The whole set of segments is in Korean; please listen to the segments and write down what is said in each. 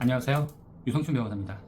안녕하세요. 유성춘 변호사입니다.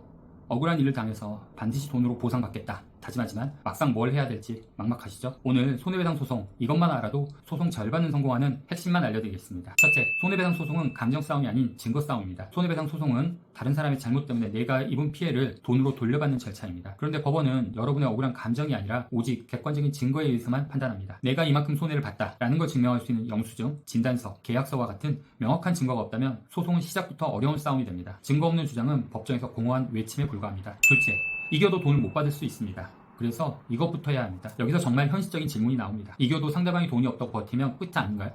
억울한 일을 당해서 반드시 돈으로 보상받겠다 다짐하지만 막상 뭘 해야 될지 막막하시죠? 오늘 손해배상 소송 이것만 알아도 소송 절반은 성공하는 핵심만 알려드리겠습니다. 첫째, 손해배상 소송은 감정 싸움이 아닌 증거 싸움입니다. 손해배상 소송은 다른 사람의 잘못 때문에 내가 입은 피해를 돈으로 돌려받는 절차입니다. 그런데 법원은 여러분의 억울한 감정이 아니라 오직 객관적인 증거에 의해서만 판단합니다. 내가 이만큼 손해를 봤다라는 걸 증명할 수 있는 영수증, 진단서, 계약서와 같은 명확한 증거가 없다면 소송은 시작부터 어려운 싸움이 됩니다. 증거 없는 주장은 법정에서 공허한 외침에 불과합니다. 둘째, 이겨도 돈을 못 받을 수 있습니다. 그래서 이것부터 해야 합니다. 여기서 정말 현실적인 질문이 나옵니다. 이겨도 상대방이 돈이 없다고 버티면 끝이 아닌가요?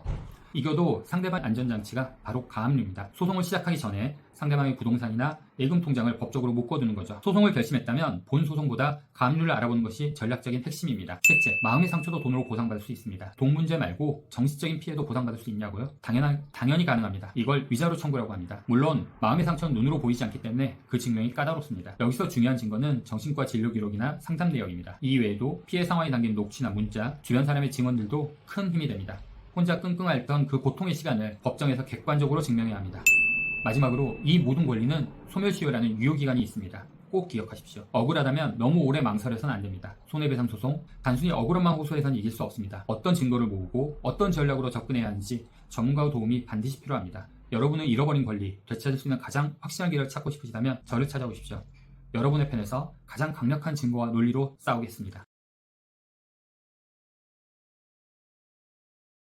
이겨도 상대방 안전장치가 바로 가압류입니다. 소송을 시작하기 전에 상대방의 부동산이나 예금 통장을 법적으로 묶어두는 거죠. 소송을 결심했다면 본 소송보다 가압류를 알아보는 것이 전략적인 핵심입니다. 셋째, 마음의 상처도 돈으로 보상받을 수 있습니다. 돈 문제 말고 정신적인 피해도 보상받을 수 있냐고요? 당연한, 당연히 가능합니다. 이걸 위자료 청구라고 합니다. 물론 마음의 상처는 눈으로 보이지 않기 때문에 그 증명이 까다롭습니다. 여기서 중요한 증거는 정신과 진료 기록이나 상담 내역입니다. 이 외에도 피해 상황이 담긴 녹취나 문자, 주변 사람의 증언들도 큰 힘이 됩니다. 혼자 끙끙 앓던 그 고통의 시간을 법정에서 객관적으로 증명해야 합니다. 마지막으로 이 모든 권리는 소멸시효라는 유효기간이 있습니다. 꼭 기억하십시오. 억울하다면 너무 오래 망설여서는 안 됩니다. 손해배상 소송, 단순히 억울함만 호소해서는 이길 수 없습니다. 어떤 증거를 모으고 어떤 전략으로 접근해야 하는지 전문가의 도움이 반드시 필요합니다. 여러분은 잃어버린 권리, 되찾을 수 있는 가장 확실한 길을 찾고 싶으시다면 저를 찾아오십시오. 여러분의 편에서 가장 강력한 증거와 논리로 싸우겠습니다.